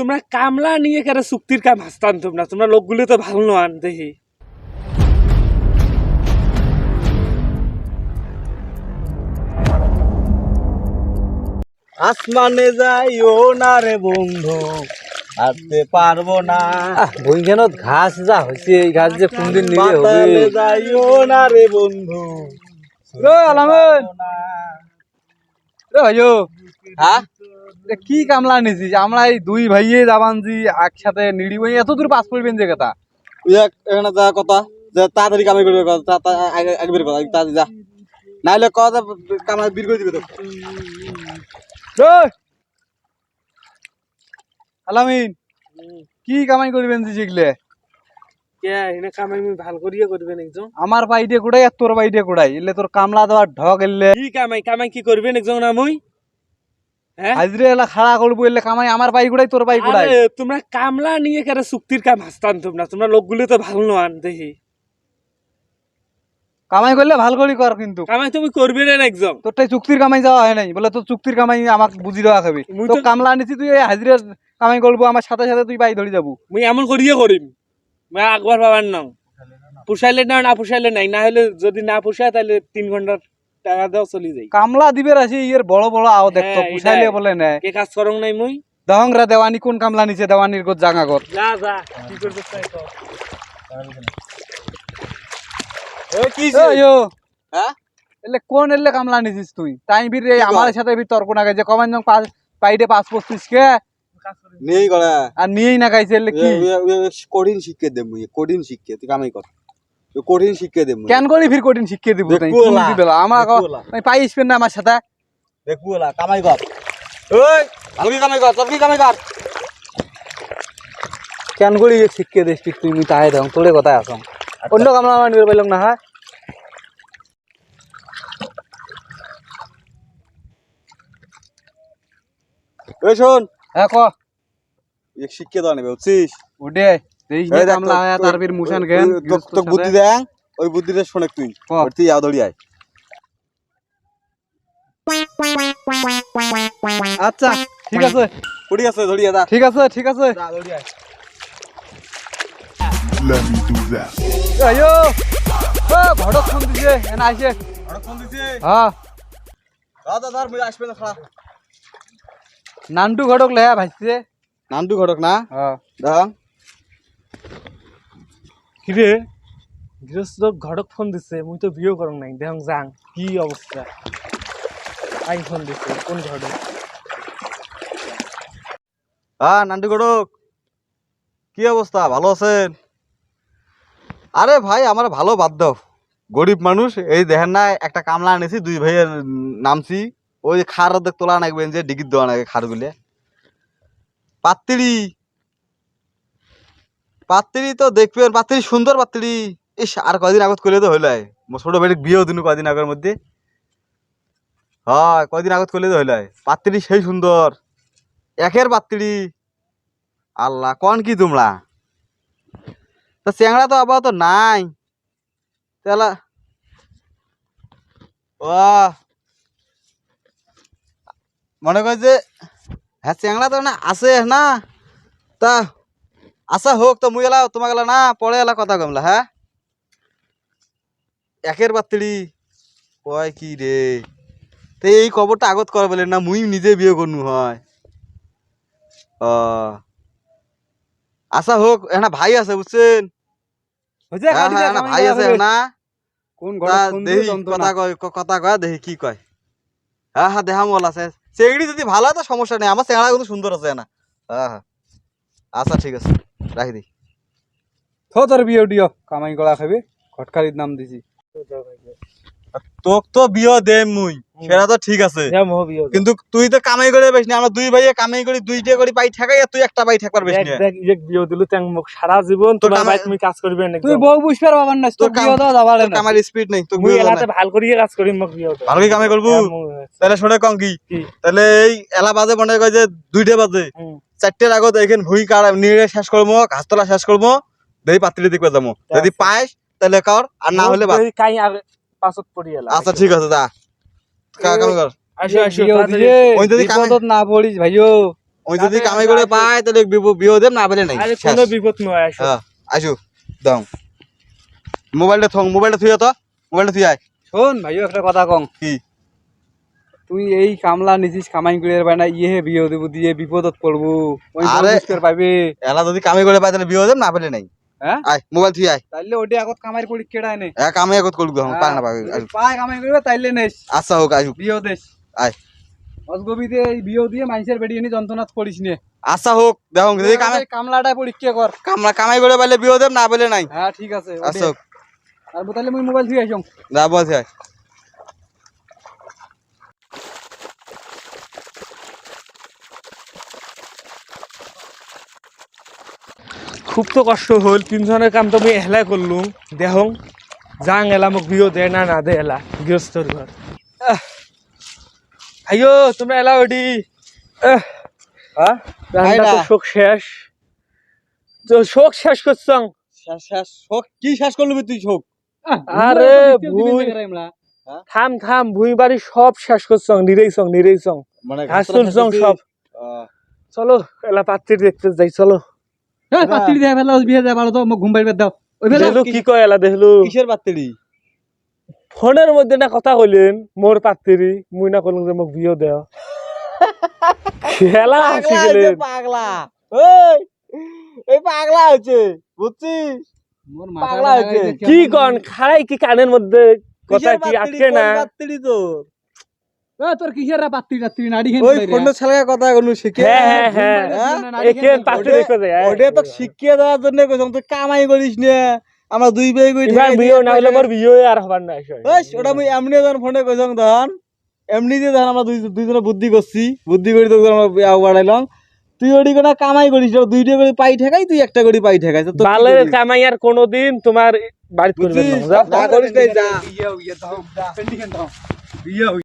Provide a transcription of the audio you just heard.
তোমরা কামলা নিয়ে কেন চুক্তির কাম হাসতান তোমরা? তোমরা লোকগুলো তো ভালো নয় দেখি আসমানে যাইও না রে বন্ধু আসতে পারব না। বইখানত ঘাস যা হয়েছে এই ঘাস যে কোনদিন নিলে হবে। পাতালে যাইও না রে বন্ধু রে আলামেন রে হ্যাঁ কি কামলা নিছিস আমরা এই দুই ভাইয়ে যাবানজি একসাথে নিড়ি বই এত দূর পাস করবেন যে কথা? ওই এক- এখানে যা কথা যে তাড়াতাড়ি কামাই করবে কথা আগে বের কথা তাড়াতাড়ি যা। নাইলে কথা কামাই বের করে দিবে তো? রে আলামিন কি কামাই করবেন যে শিখলে এনে কামাই আমি ভালো করিয়ে করবেন একজন। আমার বাইডে কোড়াই আর তোর বাইডে কোড়াই। এলে তোর কামলা দেওয়ার ঢক এলে কি কামাই? কামাই কি করবেন একজন না মুই? হাজরে এলা খাড়া করব এলে কামাই আমার বাই কোড়াই তোর বাই কোড়াই তোমরা কামলা নিয়ে কেন চুক্তির কাম হাসতান তোমরা? তোমরা লোকগুলো তো ভালো নয় দেখি। কামাই করলে ভালো করি কর কিন্তু। কামাই তুমি করবে না একজন তোরটাই চুক্তির কামাই যাওয়া হয় নাই। বলে তোর চুক্তির কামাই আমাকে বুঝি দেওয়া খাবি। তো কামলা আনিছি তুই এই হাজিরার কামাই করব আমার সাথে সাথে তুই বাই ধরে যাব। মুই এমন করিয়ে করিম। মুই আকবর বাবার নাম। পুষাইলে না না পুষাইলে নাই। না হলে যদি না পুষায় তাহলে তিন ঘণ্টার টাকা দেওয়া চলে যাই। কামলা দিবে রাশি ইয়ের বড় বড় আও দেখতো হ্যাঁ, পুষাইলে বলে নেয়। কে কাজ করং নাই মুই? দহংরা দেওয়ানি কোন কামলা নিছে দেওয়ানির গোত জাঙা গত। যা যা কি করতে চাই কর। এ কি হ্যাঁ? এলে কোন এলে কামলা নিছিস তুই? তাই বীর আমার? সাথে বীর তর্ক না গাইছে কমান জন পাঁচ পাইডে পাঁচ পঁচিশ কে? নেই করে আর নিয়েই না গাইছে এলে কি? কঠিন শিক্ষা দেব মুই কঠিন শিক্ষা তুই কামাই কর। তুই কঠিন শিক্ষা দেব। কেন করি ফির কঠিন শিখিয়ে দিব? আমার। আমি পাইস না আমার সাথে? কামাই কর। ওই কি কামাই কর? তোর কামাই কর? কেন করি শিখিয়ে দিস ঠিক তুই দাও? তোরে কথাই আস। অন্য কামলা আমার নিবে পাইলাম না হ্যাঁ? ওই শোন। হ্যাঁ ক? শিক্ষা দেওয়া নেবে বুঝছিস? ওডে বুদ্ধি দেখ ওই বুদ্ধিটা শোনে তুই তুই আও আয়। আচ্ছা ঠিক আছে। উঠি আছে দড়ি দা। ঠিক আছে ঠিক আছে। দা, দড়ি আয়। Let me do that. আয়ো! ও ভড়ক ফোন দিছে এনা আইছে। হঠাৎ ফোন দিছে হ্যাঁ দাদা দাদা মুই আসবে না খাড়া নান্টু ঘটক লেয়া ভাইছে। নামটু ঘটক না? হ্যাঁ দা কিরে গৃহস্থ ঘটক ফোন দিছে, মুই তো বিয়ে করং নাই, দেহং যাং। কি অবস্থা? আই ফোন দিছে, কোন ঘটক হ্যাঁ নান্টু ঘটক কি অবস্থা? ভালো আছেন? আরে ভাই, আমার ভালো দাও। গরিব মানুষ, এই দেখেন না, একটা কামলা আনেছি, দুই ভাইয়ের নামছি। ওই খার অর্ধেক তোলা নাকবেন যে ডিগির দেওয়া নাগে খারগুলে। পাত্তিড়ি পাত্তিড়ি তো দেখবেন পাত্তিড়ি সুন্দর পাত্তিড়ি ইস, আর কদিন আগত করলে তো হইলাই। মোর ছোট ভাইয়ের বিয়েও দিনু কয়দিন আগের মধ্যে। হয়, কয়দিন আগত করলে তো হইলাই। পাত্তিড়ি সেই সুন্দর। একের পাত্তিড়ি আল্লাহ, কন কি তোমরা? তা চ্যাংড়া তো আপাতত নাই। তাহলে ও মনে কর যে হ্যাঁ চ্যাংড়া তো না আছে না। তা আচ্ছা হোক তো মুই এলা তোমাকে না পরে এলা কথা কমলা হ্যাঁ? একের বাত্তিড়ি কয় কি রে? তো এই খবরটা আগত কর বলে না মুই নিজে বিয়ে করনু হয়। ও। আচ্ছা হোক এখানে ভাই আছে বুঝছেন? হ্যাঁ, হ্যাঁ, ভাই আছে। না? কোন। কথা কয় কথা কয় দেখি কি কয়। হ্যাঁ হ্যাঁ দেহা মল আছে। চেংড়ি যদি ভালো হয় তো সমস্যা নেই আমার চেংড়া কিন্তু সুন্দর আছে না হ্যাঁ হ্যাঁ। আচ্ছা ঠিক আছে। রাখি দিই থো তোর বিয়ে দিও কামাই করা খাবি। ঘটকারির নাম দিছি। তোক তো বিয়ে দে মুই। সেটা তো ঠিক আছে। কিন্তু তুই তো কামাই করে বেশ না। আমরা দুই ভাইয়ে কামাই করি দুইটা করে পাই ঠেকাই আর তুই একটা পাই ঠেকবার বেশ না। দেখ ইয়ে বিয়ে দিলু তেং মোক সারা জীবন তোর ভাই তুমি কাজ করবে না তুই বউ বুঝবার বাবার না তোর বিয়ে দেওয়া যাবার না কামাই স্পিড নেই। তোর মুই বিয়ে এলাতে ভালো করিয়ে কাজ করি মোক বিয়ে দে। ভালো কামাই করব তাহলে শোনে কম কি? কি? তাহলে এই এলা বাজে মনে কয় যে দুইটা বাজে। চারটের আগত এখানে ভুঁই কাড়া নিয়ে শেষ করব ঘাসতলা শেষ করব দেই পাত্রি দেখবে যাব। যদি আচ্ছা। পাইস তাহলে কর আর না হলে কাই আর পাছত পড়ি এলা আচ্ছা ঠিক আছে কা- কাম কর আসো আসো বিয়ে তাড়াতাড়ি। দিয়ে ওই যদি কামে- না পড়িস ভাইও ওই যদি তাতে কামাই করে আমরা পায় তাহলে বিব- বিয়ে দেব না বলে নাই। আরে শেষ। কোনো বিপদ নয় আসো দাও মোবাইলটা থং মোবাইলটা থুই তো মোবাইলটা থুই আয় শোন ভাইও একটা কথা কম কি? তুই এই কামলা নিছিস কামাই করে পাই না ইয়ে বিয়ে দেবো দিয়ে বিপদত পড়ব। আরে- পাইবে এলা যদি কামাই করে পায় তাহলে বিয়ে দেব না বলে নাই। হ্যাঁ? আয় মোবাইল থুই আয়। তাইলে ওটি আগত কামাই করি কেডায় নে এক কামাই একত করুক দেখো পায় না পাবে যদি পায় কামাই করবে তাইলে নেস। আচ্ছা হোক আসুক বিয়ে দেশ আয়। অসগবিতে এই বিয়ে দিয়ে মানুষের বেরিয়ে নি যন্ত্রণাত পড়িস নে। আচ্ছা হোক দেখো যদি কামাই কামলাটা পরীক্ষা কর। কামলা কামাই করে পাইলে বিয়ে দেব না বলে নাই। হ্যাঁ ঠিক আছে। আচ্ছা হোক। আর তাহলে মুই মোবাইল যা আয়। খুব তো কষ্ট হল তিনজনের কাম তো আমি এলাই করলুম। দেহং যাং এলা মোক বিয়ে দে না না দে এলা গৃহস্থর ঘর। আইয়ো তোমরা এলা ওডি রান্না শোক শেষ। তো শোক শেষ করছং শোক কি শেষ করলি তুই শোক আরে ভুই। থাম থাম ভুই বাড়ি সব শেষ করছং নিরেইছং নিরেইছং মানে ঘাস তুলছং সব। চলো এলা পাত্রী দেখতে যাই চলো। পাত্রি দেয় ফেলা বিয়ে দেয় ভালো তো মোক ঘুম দাও। ওই ফেলা দেখলু কি কয় এলা দেখলু কিসের ফোনের মধ্যে না কথা কইলেন মোর পাত্রী মুই না কলম যে মোক বিয়ে দেও। খেলা হাসি গেলেন। পাগলা। ওই এই পাগলা হচ্ছে বুঝছিস মোর পাগলা হয়েছে। কি কন খাই কি কানের মধ্যে কথা কি আটকে না? বাত্তিড়ি তোর তোর কিসের পাত্রি টাত্রি? নাড়ি খেন ওই কথা কোনো শিখে হ্যাঁ হ্যাঁ হ্যাঁ। একেন দেখো যে ওটা তো শিখিয়ে দেওয়ার জন্য কইছাম তুই কামাই করিস না। আমরা দুই ভাই কই এবার বিয়ে না হলে মোর বিয়ে আর হবার না ওই ওটা আমি এমনি যখন ফোনে কইছাম তখন এমনি দিয়ে তখন আমরা দুই দুইজনে বুদ্ধি করছি। বুদ্ধি করে তখন আমরা বিয়া বাড়াইলাম। তুই ওটি কোনো কামাই করিস দুইটা করে পাই ঠেকাই তুই একটা করে পাই ঠেকাই। তো বালের কামাই আর কোনোদিন তোমার বাড়িতে করবে না। না যা। দাও